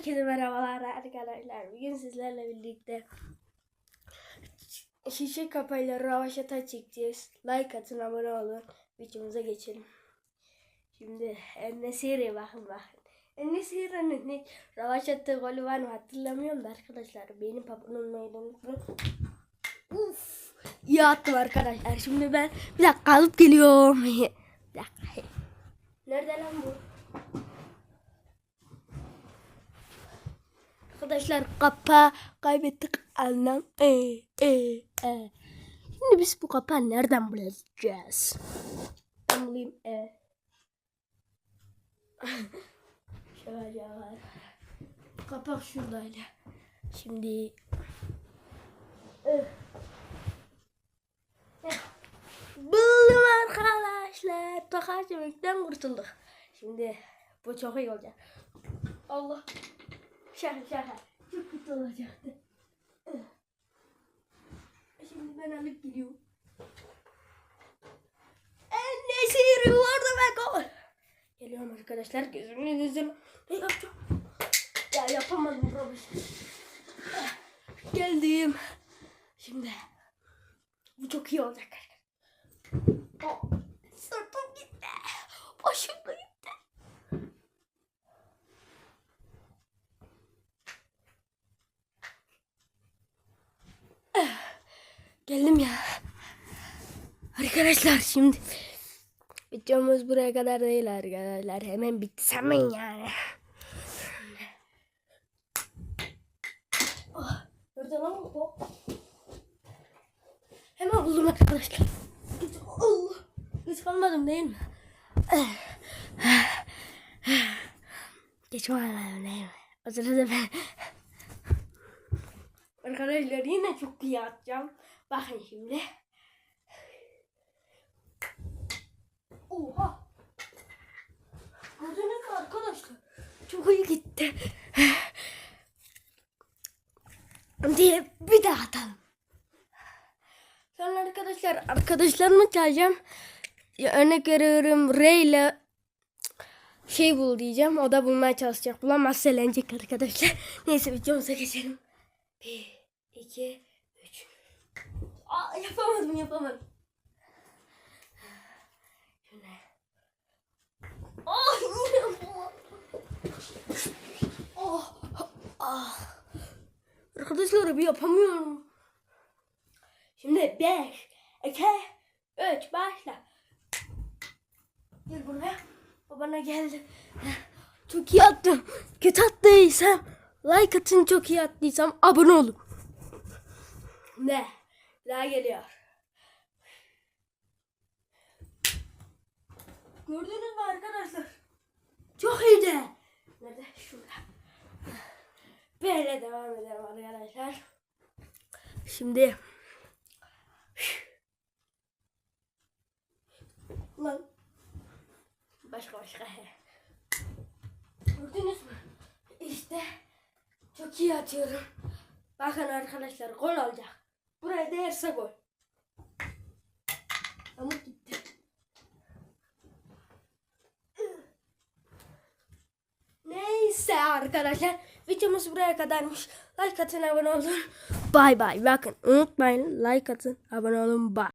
Herkese merhabalar arkadaşlar. Bugün sizlerle birlikte şişe kapağıyla ravaşata çekeceğiz. Like atın, abone olun. Videomuza geçelim. Şimdi Enesiri bakın bakın. Enesiri'nin ne ravaşata golü var mı hatırlamıyorum da arkadaşlar. Benim papunun meydanı. Uf. İyi attım arkadaşlar. Şimdi ben bir dakika alıp geliyorum. bir dakika. Nerede lan bu? Arkadaşlar kapağı kaybettik anlam. E, e, e. Şimdi biz bu kapağı nereden bulacağız? Ben bulayım. E. Şöyle var. Kapak şuradaydı. Şimdi. Eh. Buldum arkadaşlar. Tokaç yemekten kurtulduk. Şimdi bu çok iyi olacak. Allah. Şaka şaka. Çok kötü olacaktı. Şimdi ben alıp gidiyorum. Enesiri vardı be gol. Geliyorum arkadaşlar. Gözümün gözüm. Ne yapacağım? Ya yapamadım babacığım. Geldim. Şimdi bu çok iyi olacak. Oh, sırtım gitti. Başım da gitti. Geldim ya. Arkadaşlar şimdi videomuz buraya kadar değil arkadaşlar. Hemen bitti hemen yani. Oh, nerede lan bu? Hemen buldum arkadaşlar. Allah. Geç kalmadım değil mi? Geç kalmadım değil mi? O sırada ben... Arkadaşlar yine çok iyi atacağım. Bakın şimdi. Oha. Gördünüz arkadaşlar? Çok iyi gitti. diye bir daha atalım. Sonra arkadaşlar arkadaşlarımı çağıracağım. Ya örnek veriyorum Ray ile şey bul diyeceğim. O da bulmaya çalışacak. Bulamazsa eğlenecek arkadaşlar. Neyse videomuza geçelim. Bir, iki. Aa, yapamadım yapamadım. Şöyle. Bu. Oh, ah. Arkadaşlar bir yapamıyorum. Şimdi 5, 2, 3 başla. Gel buraya. Babana geldi. Çok iyi attım. Kötü attıysam like atın çok iyi attıysam abone olun. Ne? Daha geliyor. Gördünüz mü arkadaşlar? Çok iyiydi. Nerede? Şurada. Böyle devam edelim arkadaşlar. Şimdi Lan başka başka Gördünüz mü? İşte çok iyi atıyorum. Bakın arkadaşlar gol olacak. Buraya değerse gol. Ama gitti. Neyse arkadaşlar videomuz buraya kadarmış. Like atın abone olun. Bay bay. Bakın unutmayın like atın abone olun. Bye.